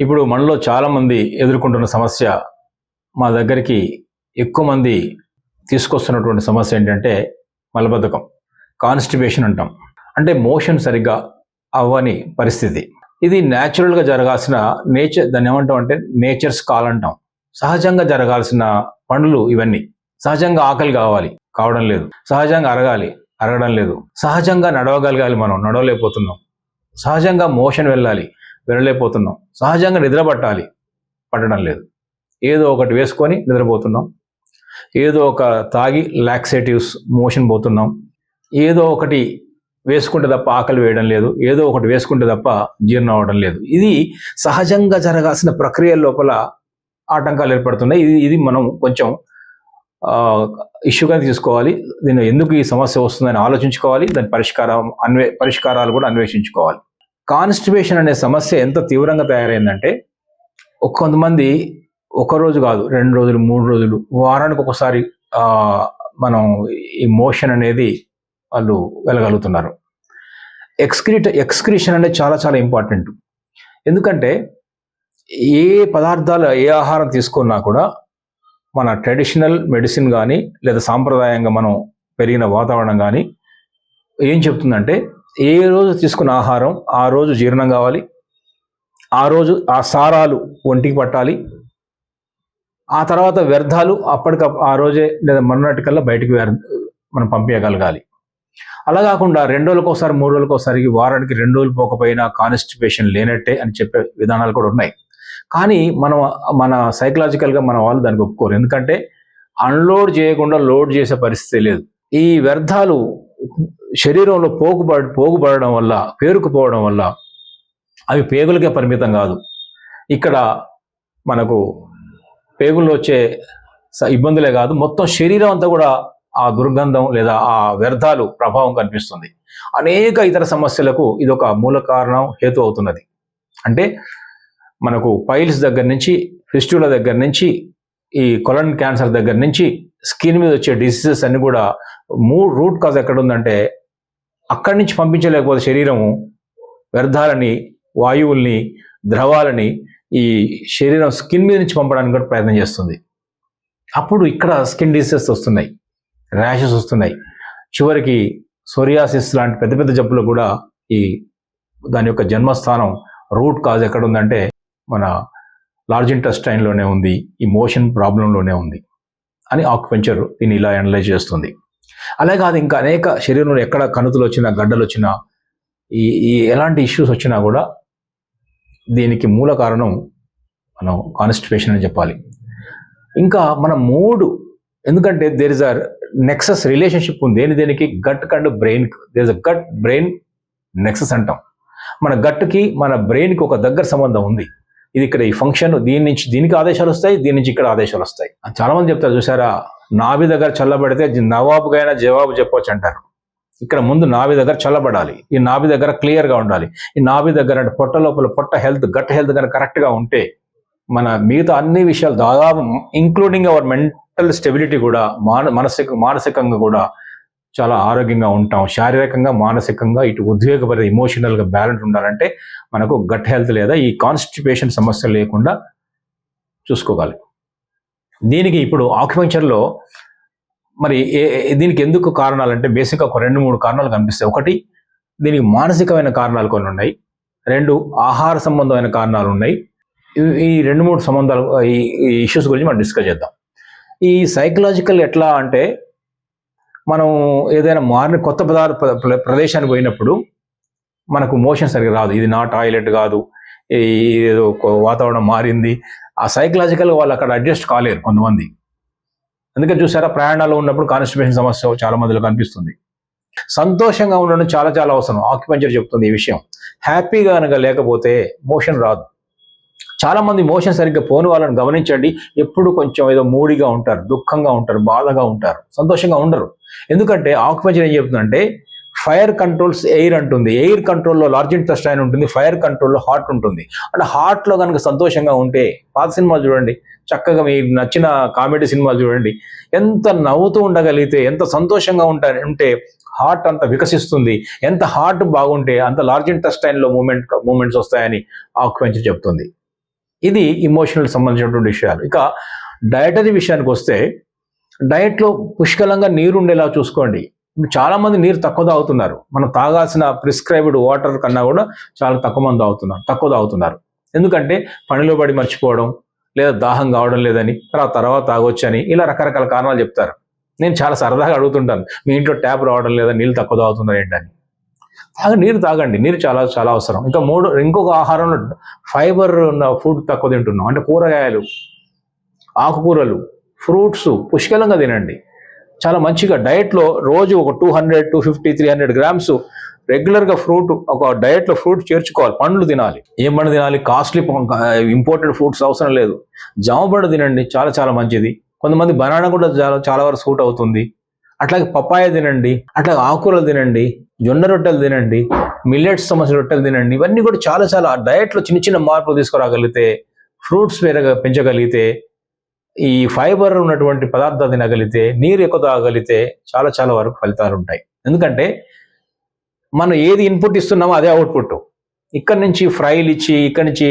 ఇప్పుడు మనలో చాలామంది ఎదుర్కొంటున్న సమస్య మా దగ్గరికి ఎక్కువ మంది తీసుకొస్తున్నటువంటి సమస్య ఏంటంటే మలబద్ధకం కాన్స్టిపేషన్ అంటాం. అంటే మోషన్ సరిగ్గా అవ్వని పరిస్థితి. ఇది న్యాచురల్గా జరగాల్సిన నేచర్ దాన్ని ఏమంటాం అంటే నేచర్స్ కాల్ అంటాం. సహజంగా జరగాల్సిన పనులు ఇవన్నీ. సహజంగా ఆకలి కావాలి కావడం లేదు. సహజంగా అరగాలి అరగడం లేదు. సహజంగా నడవగలగాలి మనం నడవలేకపోతున్నాం. సహజంగా మోషన్ వెళ్ళాలి వినలేకపోతున్నాం. సహజంగా నిద్ర పట్టాలి పట్టడం లేదు. ఏదో ఒకటి వేసుకొని నిద్రపోతున్నాం. ఏదో ఒక తాగి లాక్సేటివ్స్ మోషన్ పోతున్నాం. ఏదో ఒకటి వేసుకుంటే తప్ప ఆకలి వేయడం లేదు. ఏదో ఒకటి వేసుకుంటే తప్ప జీర్ణం అవ్వడం లేదు. ఇది సహజంగా జరగాల్సిన ప్రక్రియ లోపల ఆటంకాలు ఏర్పడుతున్నాయి. ఇది ఇది మనం కొంచెం ఇష్యూగా తీసుకోవాలి. దీని ఎందుకు ఈ సమస్య వస్తుందని ఆలోచించుకోవాలి. దాని పరిష్కారం అన్వే పరిష్కారాలు కూడా అన్వేషించుకోవాలి. కాన్స్టిపేషన్ అనే సమస్య ఎంత తీవ్రంగా తయారైందంటే కొంతమంది ఒక రోజు కాదు రెండు రోజులు మూడు రోజులు వారానికి ఒకసారి మనం ఈ మోషన్ అనేది వాళ్ళు వెళ్ళగలుగుతున్నారు. ఎక్స్క్రిట్ ఎక్స్క్రిషన్ అనేది చాలా చాలా ఇంపార్టెంట్. ఎందుకంటే ఏ పదార్థాలు ఏ ఆహారం తీసుకున్నా కూడా మన ట్రెడిషనల్ మెడిసిన్ కానీ లేదా సాంప్రదాయంగా మనం పెరిగిన వాతావరణం కానీ ఏం చెప్తుందంటే ఏ రోజు తీసుకున్న ఆహారం ఆ రోజు జీర్ణం కావాలి. ఆ రోజు ఆ సారాలు ఒంటికి పట్టాలి. ఆ తర్వాత వ్యర్థాలు అప్పటికప్పుడు ఆ రోజే లేదా మరునాటికల్లా బయటికి మనం పంపించగలగాలి. అలా కాకుండా రెండు రోజులకు ఒకసారి మూడు రోజులకు ఒకసారి వారానికి రెండు రోజులు పోకపోయినా కాన్స్టిపేషన్ లేనట్టే అని చెప్పే విధానాలు కూడా ఉన్నాయి. కానీ మనం మన సైకలాజికల్గా మన వాళ్ళు దానికి ఒప్పుకోరు. ఎందుకంటే అన్లోడ్ చేయకుండా లోడ్ చేసే పరిస్థితి లేదు. ఈ వ్యర్థాలు శరీరంలో పోగుబడ పోగుపడడం వల్ల పేరుకుపోవడం వల్ల అవి పేగులకే పరిమితం కాదు. ఇక్కడ మనకు పేగుల్లో వచ్చే స- ఇబ్బందులే కాదు. మొత్తం శరీరం అంతా కూడా ఆ దుర్గంధం లేదా ఆ వ్యర్థాలు ప్రభావం కనిపిస్తుంది. అనేక ఇతర సమస్యలకు ఇది ఒక మూల కారణం హేతు అవుతున్నది. అంటే మనకు పైల్స్ దగ్గర నుంచి ఫిస్టుల దగ్గర నుంచి ఈ కొలన్ క్యాన్సర్ దగ్గర నుంచి స్కిన్ మీద వచ్చే డిసీజెస్ అన్ని కూడా మూడు రూట్ కాజ్ ఎక్కడ ఉందంటే అక్కడి నుంచి పంపించలేకపోతే శరీరము వ్యర్థాలని వాయువుల్ని ద్రవాలని ఈ శరీరం స్కిన్ మీద నుంచి పంపడానికి కూడా ప్రయత్నం చేస్తుంది. అప్పుడు ఇక్కడ స్కిన్ డిసీజెస్ వస్తున్నాయి ర్యాషెస్ వస్తున్నాయి. చివరికి సోరియాసిస్ లాంటి పెద్ద పెద్ద జబ్బులు కూడా ఈ దాని యొక్క జన్మస్థానం రూట్ కాజ్ ఎక్కడ ఉందంటే మన లార్జ్ ఇంటెస్టైన్లోనే ఉంది ఈ మోషన్ ప్రాబ్లంలోనే ఉంది అని ఆక్వెంచర్ దీన్ని ఇలా అనలైజ్ చేస్తుంది. అలాగే కాదు ఇంకా అనేక శరీరంలో ఎక్కడ కణుతులు వచ్చినా గడ్డలు వచ్చినా ఈ ఈ ఎలాంటి ఇష్యూస్ వచ్చినా కూడా దీనికి మూల కారణం మనం కాన్స్టిపేషన్ అని చెప్పాలి. ఇంకా మన మూడు ఎందుకంటే there is a nexus relationship ఉంది. దేని దేనికి? Gut and brain there is a gut brain nexus అంటాం. మన గట్కి మన బ్రెయిన్కి ఒక దగ్గర సంబంధం ఉంది. ఇది ఇక్కడ ఈ ఫంక్షన్ దీని నుంచి దీనికి ఆదేశాలు వస్తాయి దీని నుంచి ఇక్కడ ఆదేశాలు వస్తాయి. చాలా మంది చెప్తారు చూసారా? నాభి దగ్గర చల్లబడితే నవాబుకైనా జవాబు చెప్పవచ్చు అంటారు. ఇక్కడ ముందు నాభి దగ్గర చల్లబడాలి. ఈ నాభి దగ్గర క్లియర్గా ఉండాలి. ఈ నాభి దగ్గర అంటే పొట్ట లోపల పొట్ట హెల్త్ గట్ హెల్త్ కనుక కరెక్ట్గా ఉంటే మన మిగతా అన్ని విషయాలు దాదాపు ఇంక్లూడింగ్ అవర్ మెంటల్ స్టెబిలిటీ కూడా మాన మానసిక మానసికంగా కూడా చాలా ఆరోగ్యంగా ఉంటాం. శారీరకంగా మానసికంగా ఇటు ఉద్వేగపరి ఇమోషనల్గా బ్యాలెన్స్ ఉండాలంటే మనకు గట్ హెల్త్ లేదా ఈ కాన్స్టిపేషన్ సమస్య లేకుండా చూసుకోవాలి. దీనికి ఇప్పుడు ఆక్యుపెంచర్లో మరి ఏ- దీనికి ఎందుకు కారణాలు అంటే బేసిక్గా ఒక రెండు మూడు కారణాలు కనిపిస్తాయి. ఒకటి దీనికి మానసికమైన కారణాలు కొన్ని ఉన్నాయి. రెండు ఆహార సంబంధమైన కారణాలు ఉన్నాయి. ఈ రెండు మూడు సంబంధాలు ఈ ఇష్యూస్ గురించి మనం డిస్కస్ చేద్దాం. ఈ సైకలాజికల్ ఎట్లా అంటే మనం ఏదైనా మారిన కొత్త పదార్థ ప్ర- ప్రదేశానికి పోయినప్పుడు మనకు మోషన్ సరిగ్గా రాదు. ఇది నా టాయిలెట్ కాదు. ఏదో ఒక వాతావరణం మారింది. ఆ సైకలాజికల్ వాళ్ళు అక్కడ అడ్జస్ట్ కాలేరు కొంతమంది. అందుకని చూసారా ప్రయాణాలు ఉన్నప్పుడు కాన్స్టిపేషన్ సమస్య చాలా మందిలో కనిపిస్తుంది. సంతోషంగా ఉండడం చాలా చాలా అవసరం. ఆక్యుపెంచర్ చెప్తుంది ఈ విషయం. హ్యాపీగా కనుక లేకపోతే మోషన్ రాదు. చాలా మంది మోషన్ సరిగ్గా పోని వాళ్ళని గమనించండి. ఎప్పుడు కొంచెం ఏదో మూడిగా ఉంటారు దుఃఖంగా ఉంటారు బాధగా ఉంటారు సంతోషంగా ఉండరు. ఎందుకంటే ఆక్యుపెంచర్ ఏం చెప్తుందంటే ఫైర్ కంట్రోల్స్ ఎయిర్ అంటుంది. ఎయిర్ కంట్రోల్లో లార్జ్ ఇంటెస్టైన్ ఉంటుంది. ఫైర్ కంట్రోల్లో హార్ట్ ఉంటుంది. అంటే హార్ట్లో కనుక సంతోషంగా ఉంటే పాత సినిమాలు చూడండి. చక్కగా మీకు నచ్చిన కామెడీ సినిమాలు చూడండి. ఎంత నవ్వుతూ ఉండగలిగితే ఎంత సంతోషంగా ఉంటా ఉంటే హార్ట్ అంత వికసిస్తుంది. ఎంత హార్ట్ బాగుంటే అంత లార్జ్ ఇంటెస్టైన్లో మూమెంట్ మూమెంట్స్ వస్తాయని ఆక్యుపెన్సీ చెప్తుంది. ఇది ఇమోషనల్ సంబంధించినటువంటి విషయాలు. ఇక డయటరీ విషయానికి వస్తే డయట్లో పుష్కలంగా నీరు ఉండేలా చూసుకోండి. ఇప్పుడు చాలామంది నీరు తక్కువ తాగుతున్నారు. మనం తాగాల్సిన ప్రిస్క్రైబ్డ్ వాటర్ కన్నా కూడా చాలా తక్కువ మంది తాగుతున్నారు తక్కువ తాగుతున్నారు. ఎందుకంటే పనిలో పడి మర్చిపోవడం లేదా దాహం కావడం లేదని తర్వాత తర్వాత తాగొచ్చని ఇలా రకరకాల కారణాలు చెప్తారు. నేను చాలా సరదాగా అడుగుతుంటాను మీ ఇంట్లో ట్యాప్ రావడం లేదా నీళ్ళు తక్కువ తాగుతున్నారు ఏంటని. తాగ నీరు తాగండి నీరు చాలా చాలా అవసరం. ఇంకా మూడు ఇంకొక ఆహారంలో ఫైబర్ ఉన్న ఫుడ్ తక్కువ తింటున్నాం. అంటే కూరగాయలు ఆకుకూరలు ఫ్రూట్స్ పుష్కలంగా తినండి. చాలా మంచిగా డయట్లో రోజు ఒక two hundred two fifty three hundred grams రెగ్యులర్గా ఫ్రూట్ ఒక డయట్లో ఫ్రూట్ చేర్చుకోవాలి. పండ్లు తినాలి. ఏం పండు తినాలి? కాస్ట్లీ ఇంపోర్టెడ్ ఫ్రూట్స్ అవసరం లేదు. జామ పండు తినండి. చాలా చాలా మంచిది. కొంతమంది బనానా కూడా చాలా చాలా వరకు సూట్ అవుతుంది. అట్లాగే పప్పాయ తినండి. అట్లాగే ఆకుకూరలు తినండి. జొన్న రొట్టెలు తినండి. మిల్లెట్స్ సంబంధించిన రొట్టెలు తినండి. ఇవన్నీ కూడా చాలా చాలా డయట్లో చిన్న చిన్న మార్పులు తీసుకురాగలిగితే ఫ్రూట్స్ పెరగ పెంచగలిగితే ఈ ఫైబర్ ఉన్నటువంటి పదార్థాలు తినగలిగితే నీరు ఎక్కువ తాగలిగితే చాలా చాలా వరకు ఫలితాలు ఉంటాయి. ఎందుకంటే మనం ఏది ఇన్పుట్ ఇస్తున్నామో అదే అవుట్పుట్ ఇక్కడ నుంచి ఫ్రైలు ఇచ్చి ఇక్కడ నుంచి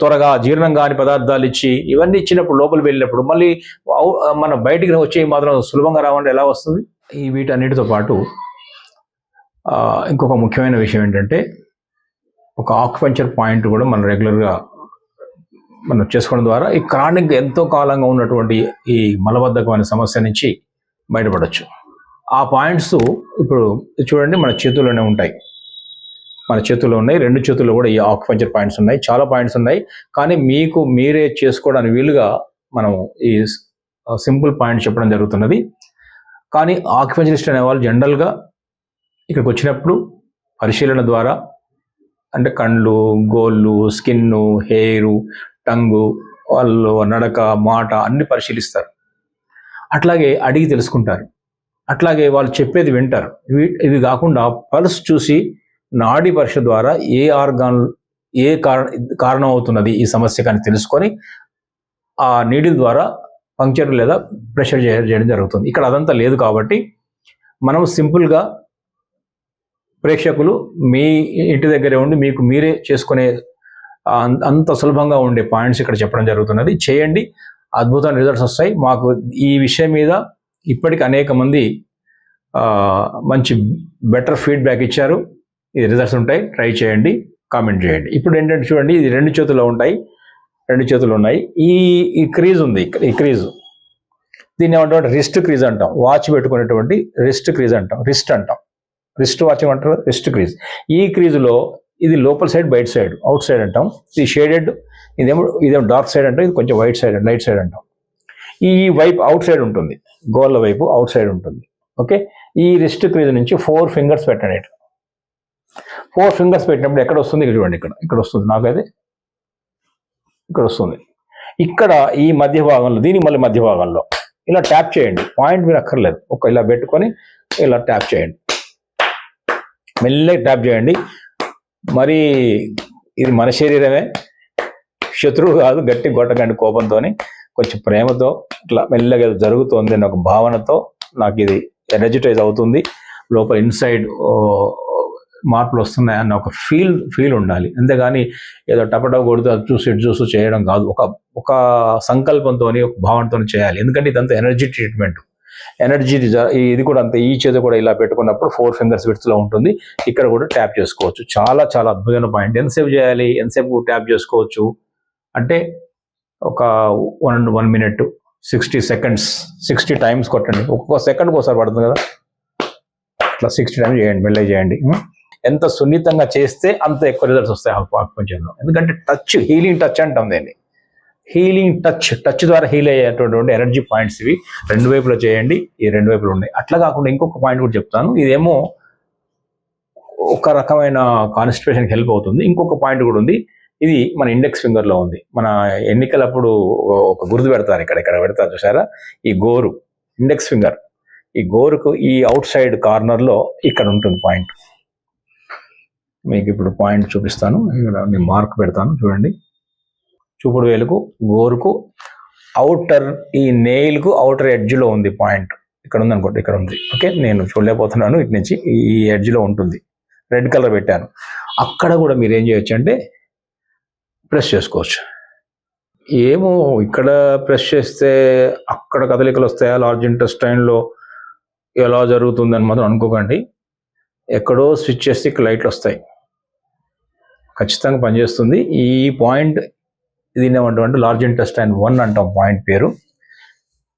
త్వరగా జీర్ణం కాని పదార్థాలు ఇచ్చి ఇవన్నీ ఇచ్చినప్పుడు లోపలికి వెళ్ళినప్పుడు మళ్ళీ మన బయటికి వచ్చే మాత్రం సులభంగా రావంటే ఎలా వస్తుంది? ఈ వీటన్నిటితో పాటు ఇంకొక ముఖ్యమైన విషయం ఏంటంటే ఒక ఆక్యుపెంచర్ పాయింట్ కూడా మనం రెగ్యులర్గా మనం చేసుకోవడం ద్వారా ఈ క్రానిక్ ఎంతో కాలంగా ఉన్నటువంటి ఈ మలబద్ధకం అనే సమస్య నుంచి బయటపడవచ్చు ఆ పాయింట్స్ ఇప్పుడు చూడండి మన చేతుల్లోనే ఉంటాయి. మన చేతుల్లో ఉన్నాయి రెండు చేతుల్లో కూడా ఈ ఆక్యుపంచర్ పాయింట్స్ ఉన్నాయి చాలా పాయింట్స్ ఉన్నాయి. కానీ మీకు మీరే చేసుకోవడానికి వీలుగా మనం ఈ సింపుల్ పాయింట్ చెప్పడం జరుగుతున్నది. కానీ ఆక్యుపెంచరిస్ట్ అనే వాళ్ళు జనరల్గా ఇక్కడికి వచ్చినప్పుడు పరిశీలన ద్వారా అంటే కళ్ళు గోళ్ళు స్కిన్ హెయిర్ టంగు వాళ్ళు నడక మాట అన్ని పరిశీలిస్తారు. అట్లాగే అడిగి తెలుసుకుంటారు. అట్లాగే వాళ్ళు చెప్పేది వింటారు. ఇవి ఇవి కాకుండా పల్స్ చూసి నాడీ పరీక్ష ద్వారా ఏ ఆర్గాన్ ఏ కారణ కారణం అవుతున్నది ఈ సమస్య కానీ తెలుసుకొని ఆ నీడిల్ ద్వారా పంక్చర్ లేదా ప్రెషర్ చేయడం జరుగుతుంది. ఇక్కడ అదంతా లేదు కాబట్టి మనం సింపుల్గా ప్రేక్షకులు మీ ఇంటి దగ్గరే ఉండి మీకు మీరే చేసుకునే అంత సులభంగా ఉండే పాయింట్స్ ఇక్కడ చెప్పడం జరుగుతున్నది. చేయండి. అద్భుతమైన రిజల్ట్స్ వస్తాయి. మాకు ఈ విషయం మీద ఇప్పటికి అనేక మంది మంచి బెటర్ ఫీడ్బ్యాక్ ఇచ్చారు. ఈ రిజల్ట్స్ ఉంటాయి. ట్రై చేయండి. కామెంట్ చేయండి. ఇప్పుడు ఏంటంటే చూడండి ఇది రెండు చేతుల్లో ఉంటాయి. రెండు చేతులు ఉన్నాయి. ఈ ఈ క్రీజ్ ఉంది. ఈ క్రీజ్. దీన్ని ఏమంటాం రిస్ట్ క్రీజ్ అంటాం. వాచ్ పెట్టుకునేటువంటి రిస్ట్ క్రీజ్ అంటాం. రిస్ట్ అంటాం. రిస్ట్ వాచ్ అంటారు రిస్ట్ క్రీజ్. ఈ క్రీజ్లో ఇది లోపల సైడ్ బయట సైడ్ అవుట్ సైడ్ అంటాం. ఇది షేడెడ్ ఇదేమో ఇదేమో డార్క్ సైడ్ అంటాం. ఇది కొంచెం వైట్ సైడ్ లైట్ సైడ్ అంటాం. ఈ వైపు అవుట్ సైడ్ ఉంటుంది. గోళ్ళ వైపు అవుట్ సైడ్ ఉంటుంది. ఓకే? ఈ రిస్ట్ క్రీజ్ నుంచి ఫోర్ ఫింగర్స్ పెట్టండి ఇట్లా ఫోర్ ఫింగర్స్ పెట్టినప్పుడు ఎక్కడ వస్తుంది? ఇక్కడ చూడండి ఇక్కడ. ఇక్కడ వస్తుంది నాకైతే ఇక్కడ వస్తుంది. ఇక్కడ ఈ మధ్య భాగంలో దీని మళ్ళీ మధ్య భాగంలో. ఇలా ట్యాప్ చేయండి. పాయింట్ మీరు అక్కర్లేదు. ఒక ఇలా పెట్టుకొని ఇలా ట్యాప్ చేయండి. మెల్లగా ట్యాప్ చేయండి. మరి ఇది మన శరీరమే. శత్రువు కాదు గట్టి కొట్టకండి కోపంతో కొంచెం ప్రేమతో ఇట్లా మెల్లగా జరుగుతుంది జరుగుతోంది అనే ఒక భావనతో నాకు ఇది ఎనర్జిటైజ్ అవుతుంది. లోపల ఇన్సైడ్ మార్పులు వస్తున్నాయి అన్న ఒక ఫీల్ ఫీల్ ఉండాలి. అంతేగాని ఏదో టపటప్ కొడుతూ అది చూసి ఇటు చూసి చేయడం కాదు. ఒక ఒక సంకల్పంతో ఒక భావనతో చేయాలి. ఎందుకంటే ఇదంతా ఎనర్జీ ట్రీట్మెంట్ ఎనర్జీ ఇది కూడా అంత ఈ చేత కూడా ఇలా పెట్టుకున్నప్పుడు ఫోర్ ఫింగర్స్ విడ్త్లో ఉంటుంది. ఇక్కడ కూడా ట్యాప్ చేసుకోవచ్చు. చాలా చాలా అద్భుతమైన పాయింట్ ఎంతసేపు చేయాలి? ఎంతసేపు ట్యాప్ చేసుకోవచ్చు? అంటే ఒక one one minute sixty seconds sixty times కొట్టండి. ఒక్కొక్క సెకండ్కి ఒకసారి పడుతుంది కదా? అట్లా సిక్స్టీ టైమ్స్ చేయండి మెల్లగా చేయండి. ఎంత సున్నితంగా చేస్తే అంత ఎక్కువ రిజల్ట్స్ వస్తాయి. ఆకుపంచంలో ఎందుకంటే టచ్ హీలింగ్ టచ్ అంటాం దీన్ని. హీలింగ్ టచ్ టచ్ ద్వారా హీల్ అయ్యేటటువంటి ఎనర్జీ పాయింట్స్ ఇవి. రెండు వైపులో చేయండి ఈ రెండు వైపులు ఉన్నాయి. అట్లా కాకుండా ఇంకొక పాయింట్ కూడా చెప్తాను. ఇదేమో ఒక రకమైన కాన్స్టిపేషన్కి హెల్ప్ అవుతుంది. ఇంకొక పాయింట్ కూడా ఉంది. ఇది మన ఇండెక్స్ ఫింగర్లో ఉంది. మన ఎన్నికలప్పుడు ఒక గుర్తు పెడతారు ఇక్కడ. ఇక్కడ పెడతారు చూసారా? ఈ గోరు ఇండెక్స్ ఫింగర్. ఈ గోరుకు ఈ అవుట్ సైడ్ కార్నర్లో ఇక్కడ ఉంటుంది పాయింట్. మీకు ఇప్పుడు పాయింట్ చూపిస్తాను. ఇక్కడ నేను మార్క్ పెడతాను. చూడండి. చూపుడు వేలుకు గోరుకు అవుటర్ ఈ నెయిల్కు అవుటర్ ఎడ్జ్లో ఉంది పాయింట్ ఇక్కడ ఉంది అనుకోండి ఇక్కడ ఉంది. ఓకే నేను చూడలేకపోతున్నాను ఇటు నుంచి ఈ ఎడ్జ్లో ఉంటుంది. రెడ్ కలర్ పెట్టాను. అక్కడ కూడా మీరు ఏం చేయొచ్చు అంటే ప్రెస్ చేసుకోవచ్చు. ఏమో ఇక్కడ ప్రెస్ చేస్తే అక్కడ కదలికలు వస్తాయా లార్జ్ ఇంటెస్టైన్లో ఎలా జరుగుతుందని మాత్రం అనుకోకండి. ఎక్కడో స్విచ్ చేస్తే ఇక్కడ లైట్లు వస్తాయి. ఖచ్చితంగా పనిచేస్తుంది. ఈ పాయింట్ దీన్ని ఏమంటామంటే లార్జ్ ఇంటెస్టైన్ వన్ అంటాం పాయింట్ పేరు.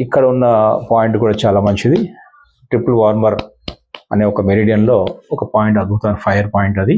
ఇక్కడ ఉన్న పాయింట్ కూడా చాలా మంచిది. ట్రిపుల్ వార్మర్ అనే ఒక మెరిడియన్లో ఒక పాయింట్ అద్భుతమైన ఫైర్ పాయింట్ అది.